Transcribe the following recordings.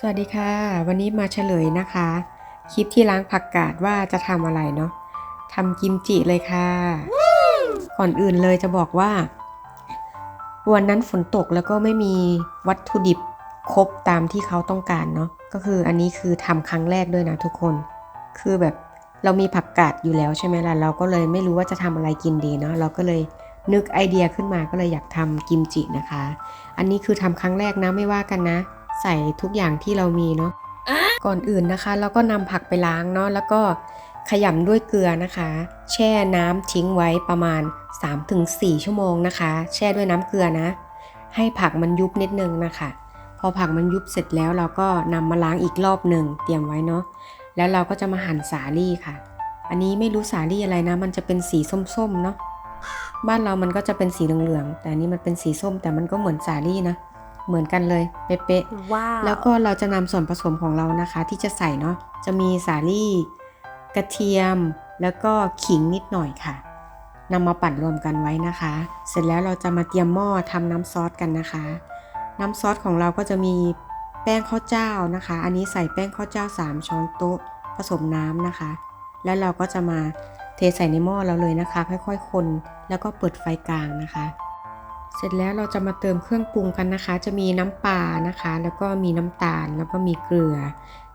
สวัสดีค่ะ วันนี้มาเฉลยนะคะ คลิปที่ล้างผักกาดว่าจะทำอะไรเนาะทำกิมจิเลยค่ะ ก่อนอื่นเลยจะบอกว่า วันนั้นฝนตกแล้วก็ไม่มีวัตถุดิบครบตามที่เขาต้องการเนาะก็คืออันนี้คือทำครั้งแรกด้วยนะทุกคน คือแบบเรามีผักกาดอยู่แล้วใช่ไหมล่ะเราก็เลยไม่รู้ว่าจะทำอะไรกินดีเนาะเราก็เลยนึกไอเดียขึ้นมาก็เลยอยากทำกิมจินะคะ อันนี้คือทำครั้งแรกนะไม่ว่ากันนะ ใส่ทุกอย่างที่เรามีเนาะก่อนอื่นนะคะเราก็นำผักไปล้างเนาะแล้วก็ขยำด้วยเกลือนะคะ แช่น้ำทิ้งไว้ประมาณ 3-4 ชั่วโมงนะคะ แช่ด้วยน้ำเกลือนะ ให้ผักมันยุบนิดนึงนะคะ พอผักมันยุบเสร็จแล้วเราก็นำมาล้างอีกรอบหนึ่งเตรียมไว้เนาะแล้วเราก็จะมาหั่นสาลี่ค่ะ อันนี้ไม่รู้สาลี่อะไรนะ มันจะเป็นสีส้มๆเนาะบ้านเรามันก็จะเป็นสีเหลืองๆแต่อันนี้มันเป็นสีส้มแต่มันก็เหมือนสาลี่นะ เหมือนกันเลยเป๊ะๆว้าวแล้วก็เราจะนำส่วนผสมของเรานะคะ ที่จะใส่เนาะจะมีสาลี่กระเทียมแล้วก็ขิงนิดหน่อยค่ะนำมาปั่นรวมกันไว้นะคะ เสร็จแล้วเราจะมาเตรียมหม้อทำน้ำซอสกันนะคะ น้ำซอสของเราก็จะมีแป้งข้าวเจ้านะคะ อันนี้ใส่แป้งข้าวเจ้า 3 ช้อนโต๊ะผสมน้ำนะคะ แล้วเราก็จะมาเทใส่ในหม้อเราเลยนะคะ ค่อยๆ คน แล้วก็เปิดไฟกลางนะคะ เสร็จแล้วเราจะมาเติมเครื่องปรุงกันนะคะ จะมีน้ำปลานะคะ แล้วก็มีน้ำตาล แล้วก็มีเกลือ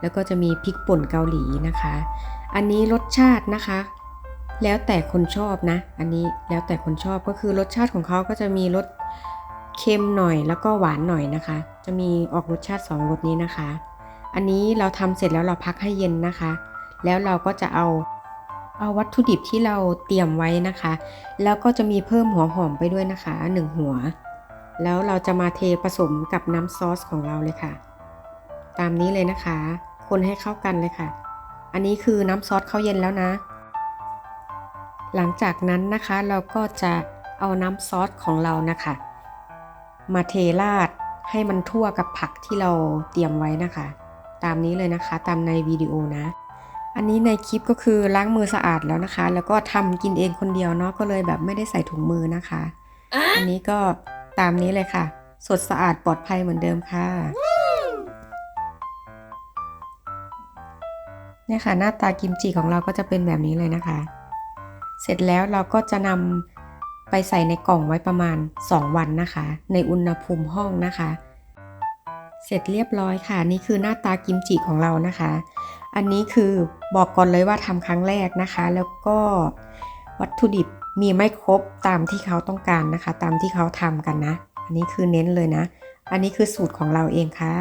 แล้วก็จะมีพริกป่นเกาหลีนะคะ อันนี้รสชาตินะคะ แล้วแต่คนชอบนะ อันนี้แล้วแต่คนชอบก็คือรสชาติของเขาก็จะมีรสเค็มหน่อยแล้วก็หวานหน่อยนะคะ จะมีออกรสชาติสองรสนี้นะคะ อันนี้เราทำเสร็จแล้วเราพักให้เย็นนะคะ แล้วเราก็จะเอา เอาวัตถุดิบที่เราเตรียมไว้นะคะ แล้วก็จะมีเพิ่มหัวหอมไปด้วยนะคะหนึ่งหัว แล้วเราจะมาเทผสมกับน้ำซอสของเราเลยค่ะ ตามนี้เลยนะคะ คนให้เข้ากันเลยค่ะ อันนี้คือน้ำซอสเข้าเย็นแล้วนะ หลังจากนั้นนะคะเราก็จะเอาน้ำซอสของเรานะคะ มาเทราดให้มันทั่วกับผักที่เราเตรียมไว้นะคะ ตามนี้เลยนะคะ ตามในวิดีโอนะ อันนี้ในคลิปก็คือล้างมือสะอาดแล้วนะคะ แล้วก็ทำกินเองคนเดียวเนาะก็เลยแบบไม่ได้ใส่ถุงมือนะคะ อันนี้ก็ตามนี้เลยค่ะ สดสะอาดปลอดภัยเหมือนเดิมค่ะเนี่ยค่ะหน้าตากิมจิของเราก็จะเป็นแบบนี้เลยนะคะ เสร็จแล้วเราก็จะนำไปใส่ในกล่องไว้ประมาณ 2 วันนะคะ ในอุณหภูมิห้องนะคะ เสร็จเรียบร้อยค่ะ นี่คือหน้าตากิมจิของเรานะคะ อันนี้คือบอกก่อนเลยว่าทำครั้งแรกนะคะ แล้วก็วัตถุดิบมีไม่ครบตามที่เขาต้องการนะคะ ตามที่เขาทำกันนะ อันนี้คือเน้นเลยนะ อันนี้คือสูตรของเราเองค่ะ